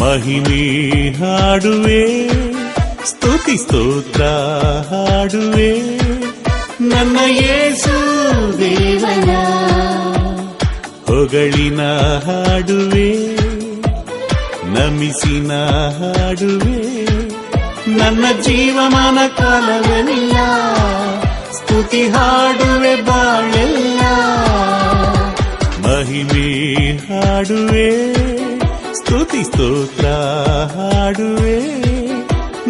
ಮಹಿಮೆ ಹಾಡುವೆ. ಸ್ತುತಿ ಸ್ತೋತ್ರ ಹಾಡುವೆ. ನನ್ನ ಯೇಸು ದೇವನ ಹೊಗಳಿನ ಹಾಡುವೆ. ನಮಿಸಿನ ಹಾಡುವೆ. ನನ್ನ ಜೀವಮಾನ ಕಾಲವೆಲ್ಲ ಸ್ತುತಿ ಹಾಡುವೆ ಬಾಳೆಲ್ಲ. ಮಹಿಮೆ ಹಾಡುವೆ. ಸ್ತುತಿ ಸ್ತೋತ್ರ ಹಾಡುವೆ.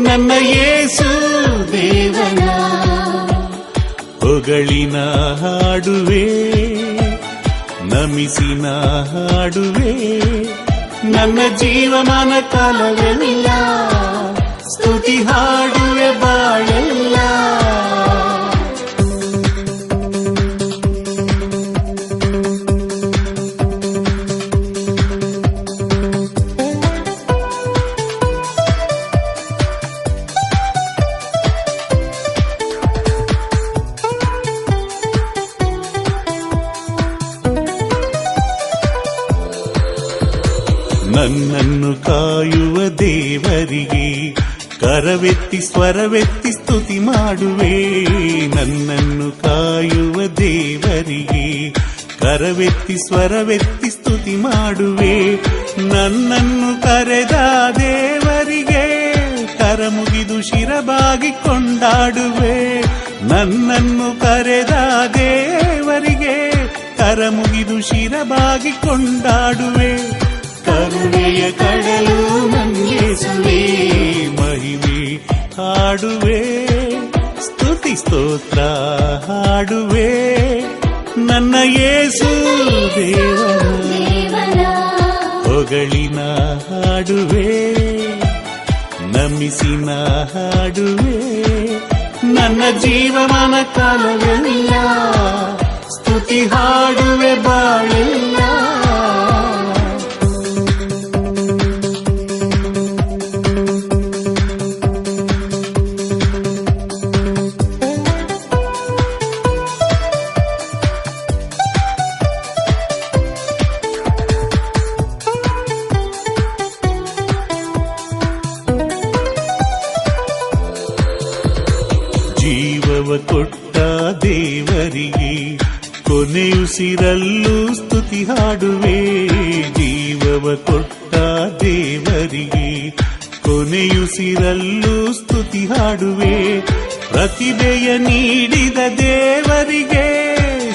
ನನ್ನ ಯೇಸು ದೇವನ ಹೊಗಳಿನ ಹಾಡುವೆ. ನಮಿಸಿನ ಹಾಡುವೆ. ನನ್ನ ಜೀವಮಾನ ಕಾಲವೆಲ್ಲ ಸ್ತುತಿ ಹಾಡುವೆ ಬಾಳೆಲ್ಲ ನನ್ನನ್ನು ಕಾಯುವ ದೇವರಿಗೆ ಕರವೆತ್ತಿ ಸ್ವರವೆತ್ತಿ ಸ್ತುತಿ ಮಾಡುವೆ. ನನ್ನನ್ನು ಕಾಯುವ ದೇವರಿಗೆ ಕರವೆತ್ತಿ ಸ್ವರವೆತ್ತಿ ಸ್ತುತಿ ಮಾಡುವೆ. ನನ್ನನ್ನು ಕರೆದ ದೇವರಿಗೆ ಕರ ಮುಗಿದು ಶಿರಬಾಗಿ ಕೊಂಡಾಡುವೆ. ನನ್ನನ್ನು ಕರೆದ ದೇವರಿಗೆ ಕರ ಮುಗಿದು ಶಿರಬಾಗಿ ಕೊಂಡಾಡುವೆ. ಕರುಣೆಯ ಕಡಲು ನಂಗೆಸುವೆ ಮಹಿಮೆ ಹಾಡುವೆ ಸ್ತುತಿ ಸ್ತೋತ್ರ ಹಾಡುವೆ. ನನ್ನ ಯೇಸು ದೇವನ ದೇವನ ಹೊಗಳಿನ ಹಾಡುವೆ. ನಮಿಸಿನ ಹಾಡುವೆ ನನ್ನ ಜೀವಮನ ಕಾಲವೆಲ್ಲ ಸ್ತುತಿ ಹಾಡುವೆ ಬಾಳೆಲ್ಲ ಜೀವವ ಕೊಟ್ಟ ದೇವರಿಗೆ ಕೊನೆಯುಸಿರಲ್ಲೂ ಸ್ತುತಿ ಹಾಡುವೆ. ಜೀವವ ಕೊಟ್ಟ ದೇವರಿಗೆ ಕೊನೆಯುಸಿರಲ್ಲೂ ಸ್ತುತಿ ಹಾಡುವೆ. ಪ್ರತಿಭೆಯ ನೀಡಿದ ದೇವರಿಗೆ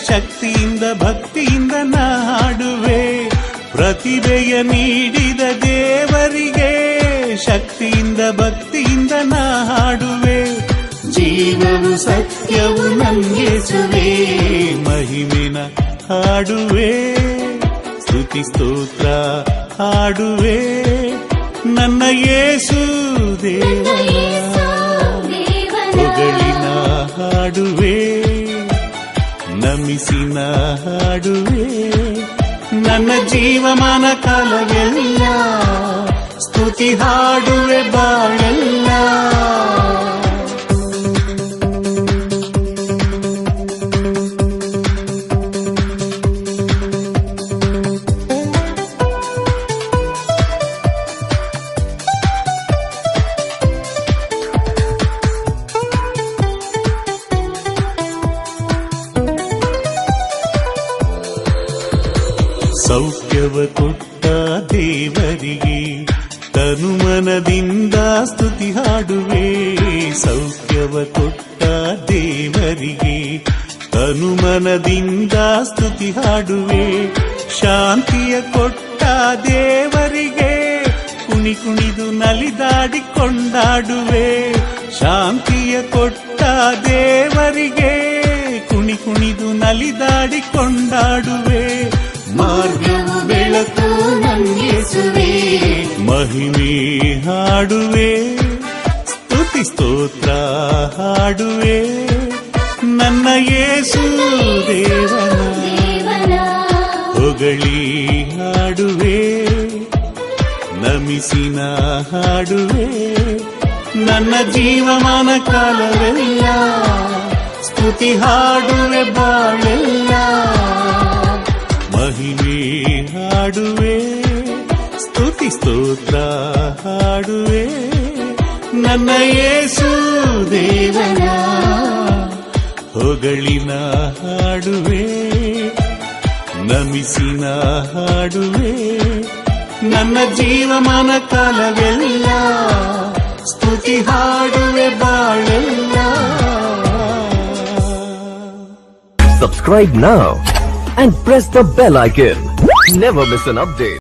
ಶಕ್ತಿಯಿಂದ ಭಕ್ತಿಯಿಂದ ನಾ ಹಾಡುವೆ ಪ್ರತಿಭೆಯ ನೀಡಿದ ದೇವರಿಗೆ ಶಕ್ತಿಯಿಂದ ಹಾಡುವೆ ಜೀವವು ಸತ್ಯವು ನಂಗೆಸುವೆ ಮಹಿಮಿನ ಹಾಡುವೆ ಸ್ತುತಿ ಸ್ತೋತ್ರ ಹಾಡುವೆ. ನನ್ನ ಯೇಸು ದೇವನ ಹಾಡುವೆ ನಮಿಸಿನ ಹಾಡುವೆ. ನನ್ನ ಜೀವಮಾನ ಕಾಲವೆಲ್ಲ ಸ್ತುತಿ ಹಾಡುವೆ ಬಾಳೆಲ್ಲ. ಸೌಖ್ಯವ ಕೊಟ್ಟ ದೇವರಿಗೆ ತನುಮನದಿಂದ ಸ್ತುತಿ ಹಾಡುವೆ. ಸೌಖ್ಯವ ಕೊಟ್ಟ ದೇವರಿಗೆ ತನುಮನದಿಂದ ಸ್ತುತಿ ಹಾಡುವೆ. ಶಾಂತಿಯ ಕೊಟ್ಟ ದೇವರಿಗೆ ಕುಣಿ ಕುಣಿದು ನಲಿದಾಡಿ ಕೊಂಡಾಡುವೆ. ಶಾಂತಿಯ ಕೊಟ್ಟ ದೇವರಿಗೆ ಕುಣಿ ಕುಣಿದು ನಲಿದಾಡಿ ಕೊಂಡಾಡುವೆ. ಬೆಳಕು ನಂಗೆಸುವೆ ಮಹಿಮೆ ಹಾಡುವೆ ಸ್ತುತಿ ಸ್ತೋತ್ರ ಹಾಡುವೆ. ನನ್ನ ಯೇಸು ದೇವನ. ಹೊಗಳಿ ಹಾಡುವೆ ನಮಿಸಿನ ಹಾಡುವೆ. ನನ್ನ ಜೀವಮಾನ ಕಾಲವೆಲ್ಲ ಸ್ತುತಿ ಹಾಡುವೆ ಬಾಳೆಲ್ಲ. ಮಹಿಮೆ ಹಾಡುವೆ. ಸ್ತುತಿ ಸ್ತೋತ್ರ ಹಾಡುವೆ ನನ್ನ ಯೇಸು ದೇವನ ಹೊಗಳಿನ ಹಾಡುವೆ ನಮಿಸಿನ ಹಾಡುವೆ ನನ್ನ ಜೀವಮಾನ ಕಾಲವೆಲ್ಲ ಸ್ತುತಿ ಹಾಡುವೆ ಬಾಳೆಲ್ಲ Subscribe now and press the bell icon. Never miss an update.